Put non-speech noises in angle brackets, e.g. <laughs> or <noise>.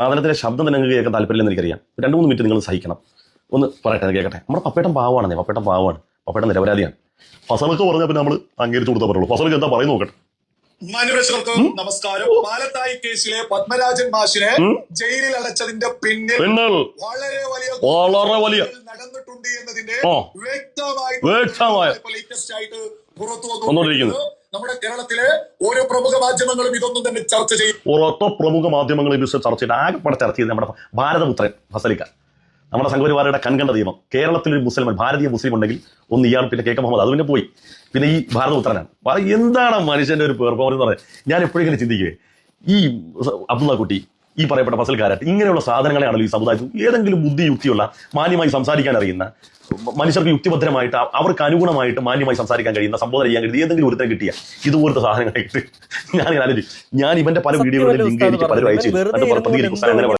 സാധനത്തിന്റെ ശബ്ദം തന്നെ നിങ്ങൾക്ക് കേൾക്കാൻ താല്പര്യമില്ലെന്ന് എനിക്കറിയാം. രണ്ട് മൂന്ന് മിനിറ്റ് നിങ്ങൾ സഹിക്കണം. ഒന്ന് പറയട്ടെ കേൾക്കട്ടെ. നമ്മുടെ പപ്പേട്ടൻ പാവാണെന്നേ പപ്പേട്ടൻ പാവാണ്. പപ്പേട്ടൻ നിരപരാധിയാണ്. ഫസലൊക്കെ പറഞ്ഞാൽ പിന്നെ നമ്മൾ അംഗീകരിച്ചു കൊടുത്താൽ പറയുള്ളൂ. ഫസലൊക്കെ എന്താ പറയുന്നു നോക്കട്ടെ. മാന്യപ്രേക്ഷകർക്ക് നമസ്കാരം. പാലത്തായി കേസിലെ പത്മരാജൻ മാഷിനെ ജയിലിൽ അടച്ചതിന്റെ പിന്നിൽ വളരെ വലിയ വളരെ വലിയ. നടന്നിട്ടുണ്ട് എന്നതിന്റെ വ്യക്തമായി വ്യക്തമായ. വ്യക്തമായ. ലേറ്റസ്റ്റ് ആയിട്ട് പുറത്തു വന്നുകൊണ്ടിരിക്കുന്നത്. നമ്മുടെ കേരളത്തിലെ ഓരോ പ്രമുഖ മാധ്യമങ്ങളും ഇതൊന്നും തന്നെ ചർച്ച ചെയ്യും. ഓരോ പ്രമുഖ മാധ്യമങ്ങളും ഇത് ചർച്ച ചെയ്ത് ആകെപ്പാടെ ചർച്ച ചെയ്ത് നമ്മുടെ ഭാരതപുത്രൻ ഫസലിക്ക. നമ്മുടെ സംഘപരിവാറുടെ കൺകണ്ട നിയമം കേരളത്തിൽ ഒരു മുസ്ലിം ഭാരതീയ മുസ്ലിം ഉണ്ടെങ്കിൽ ഒന്ന് ഇയാൾ പിന്നെ കേക്ക മുഹമ്മദ്. അത് പോയി. പിന്നെ ഈ ഭാരതപുത്രനാണ്. എന്താണ് മനുഷ്യന്റെ ഒരു പെർഫോമൻസ് എന്ന് പറയുന്നത് ഞാൻ എപ്പോഴും ഇങ്ങനെ ചിന്തിക്കുകയെ ഈ അബ്ദുള്ള കുട്ടി ഈ പറയപ്പെട്ട ഫസൽക്കാരായിട്ട് ഇങ്ങനെയുള്ള സാധനങ്ങളെയാണല്ലോ ഈ സമുദായത്തിൽ ഏതെങ്കിലും ബുദ്ധി യുക്തിയുള്ള മാന്യമായി സംസാരിക്കാൻ അറിയുന്ന മനുഷ്യർക്ക് യുക്തിഭദ്രമായിട്ട് അവർക്ക് അനുഗുണമായിട്ട് മാന്യമായി സംസാരിക്കാൻ കഴിയുന്ന സംബോധന ചെയ്യാൻ കഴിയുന്ന ഏതെങ്കിലും ഒരുത്തരം കിട്ടിയ ഇതുപോലത്തെ സാധനങ്ങളായിട്ട് <laughs> ഞാൻ ഞാൻ ഇവന്റെ പല വീഡിയോകളിലും ലിങ്ക് എനിക്ക് പലരും അയച്ചു.